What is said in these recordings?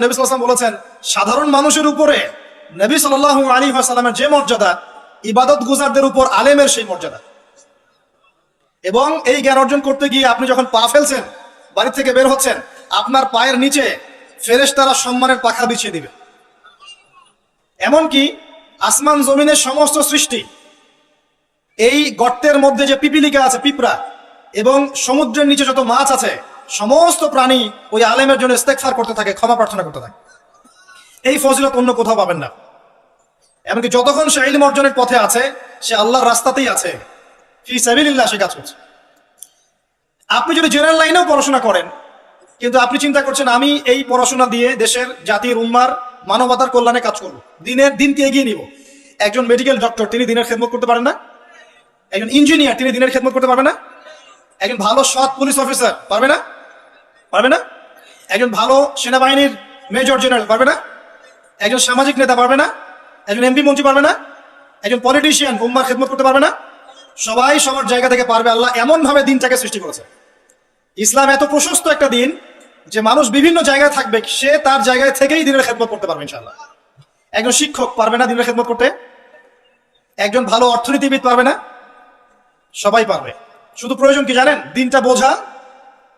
নবী সাল্লাম বলেছেন, সাধারণ মানুষের উপরে নবী সাল আলী সাল্লামের যে মর্যাদা, ইবাদত গুজারদের উপর আলেমের সেই মর্যাদা। এবং এই জ্ঞান অর্জন করতে গিয়ে আপনি যখন পা ফেলছেন, বাড়ি থেকে বের হচ্ছেন, আপনার পায়ের নিচে ফেরেশতারা সম্মানের পাখা বিছিয়ে দিবে। এমনকি আসমান জমিনের সমস্ত সৃষ্টি, এই গর্তের মধ্যে যে পিপিলিকা আছে, পিঁপড়া, এবং সমুদ্রের নিচে যত মাছ আছে সমস্ত প্রাণী ওই আলেমের জন্য ইস্তেকফার করতে থাকে, ক্ষমা প্রার্থনা করতে থাকে। এই ফজিলত অন্য কোথাও পাবেন না। এমনকি যতক্ষণ সে ইলম অর্জনের পথে আছে, সে আল্লাহর রাস্তাতেই আছে। ফি সাবিলিল্লাহ সে কাজ করছে। আপনি যদি জেনারেল লাইনেও পড়াশোনা করেন, কিন্তু আপনি চিন্তা করছেন, আমি এই পড়াশোনা দিয়ে দেশের, জাতির, উম্মার, মানবতার কল্যাণে কাজ করব। দিনের দিনকে এগিয়ে নিব। একজন মেডিকেল ডক্টর তিনি দিনের খেদমত করতে পারেন না। একজন ইঞ্জিনিয়ার তিনি দিনের খেদমত করতে পারবে না। একজন ভালো সৎ পুলিশ অফিসার পারবে না। পারবে না? একজন ভালো সেনাবাহিনীর মেজর জেনারেল পারবে না? একজন সামাজিক নেতা পারবে না? একজন এমপি মন্ত্রী পারবে না? একজন পলিটিশিয়ান উম্মার খেদমত করতে পারবে না? সবাই সবার জায়গা থেকে পারবে। আল্লাহ এমন ভাবে দিনটাকে সৃষ্টি করেছে। ইসলাম এত প্রশস্ত একটা দিন যে মানুষ বিভিন্ন জায়গায় থাকবে, সে তার জায়গায় থেকেই দিনের খেদমত করতে পারবে ইনশাল্লাহ একজন শিক্ষক পারবে না দিনের খেদমত করতে? একজন ভালো অর্থনীতিবিদ পারবে না? সবাই পারবে। শুধু প্রয়োজন কি জানেন? দিনটা বোঝা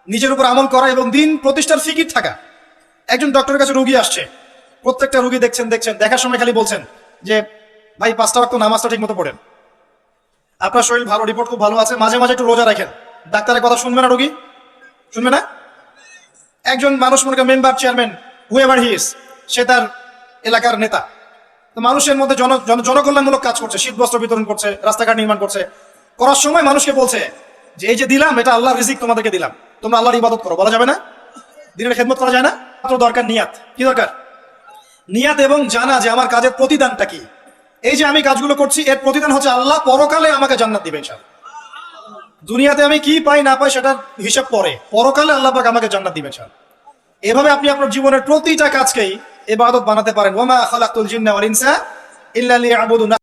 নিজের উপর আমল করা এবং দিন প্রতিষ্ঠার ফিকির থাকা। একজন ডক্টরের কাছে রুগী আসছে। প্রত্যেকটা রুগী দেখছেন দেখছেন। দেখার সময় খালি বলছেন যে, ভাই, পাঁচটা ওয়াক্ত নামাজটা ঠিক মতো পড়েন। আপনার শরীর ভালো রিপোর্ট খুব ভালো আছে। মাঝে মাঝে একটু রোজা রাখেন। ডাক্তারের কথা শুনবে না রোগী? শুনবে না? একজন মানুষ, মনে মেম্বার চেয়ারম্যান হুয়েভার হিস সে তার এলাকার নেতা। তো মানুষের মধ্যে জন- জনকল্যাণমূলক কাজ করছে। শীত বস্ত্র বিতরণ করছে, রাস্তাঘাট নির্মাণ করছে। করার সময় মানুষকে বলছে যে, এই যে দিলাম, এটা আল্লাহ রিজিক তোমাদেরকে দিলাম। তোমরা আল্লাহর ইবাদত করো, বলা যাবে না? দিনের খেদমত করা যায় না? মাত্র দরকার নিয়াত। কি দরকার? নিয়াত এবং জানা যে আমার কাজের প্রতিদানটা কি। এই যে আমি কাজগুলো করছি, এর প্রতিদান হচ্ছে আল্লাহ পরকালে আমাকে জান্নাত দিবে ইনশাআল্লাহ। দুনিয়াতে আমি কি পাই, না পাই সেটার হিসাব পরে। পরকালে আল্লাহ পাক আমাকে জান্নাত দিবে ইনশাআল্লাহ। এভাবে আপনি আপনার জীবনের প্রতিটা কাজকেই এবাদত বানাতে পারেন। ওমা খালাকুল জিন্না ওয়াল ইনসা ইল্লা লিয়াবুদুন।